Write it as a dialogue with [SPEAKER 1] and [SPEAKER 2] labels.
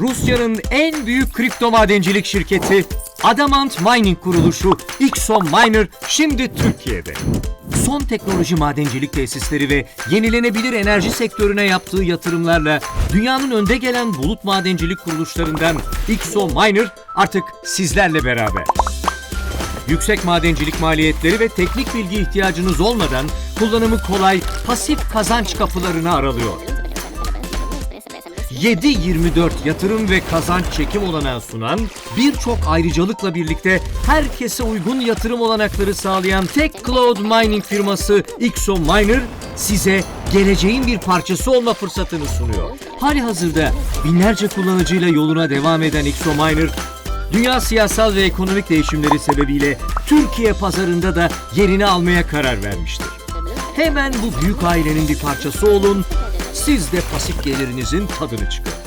[SPEAKER 1] Rusya'nın en büyük kripto madencilik şirketi Adamant Mining kuruluşu XO Miner şimdi Türkiye'de. Son teknoloji madencilik tesisleri ve yenilenebilir enerji sektörüne yaptığı yatırımlarla dünyanın önde gelen bulut madencilik kuruluşlarından XO Miner artık sizlerle beraber. Yüksek madencilik maliyetleri ve teknik bilgi ihtiyacınız olmadan kullanımı kolay, pasif kazanç kapılarını aralıyor. 7-24 yatırım ve kazanç çekim olanağı sunan, birçok ayrıcalıkla birlikte herkese uygun yatırım olanakları sağlayan tek cloud mining firması XO Miner size geleceğin bir parçası olma fırsatını sunuyor. Hali hazırda binlerce kullanıcıyla yoluna devam eden XO Miner, dünya siyasal ve ekonomik değişimleri sebebiyle Türkiye pazarında da yerini almaya karar vermiştir. Hemen bu büyük ailenin bir parçası olun, siz de pasif gelirinizin tadını çıkarın.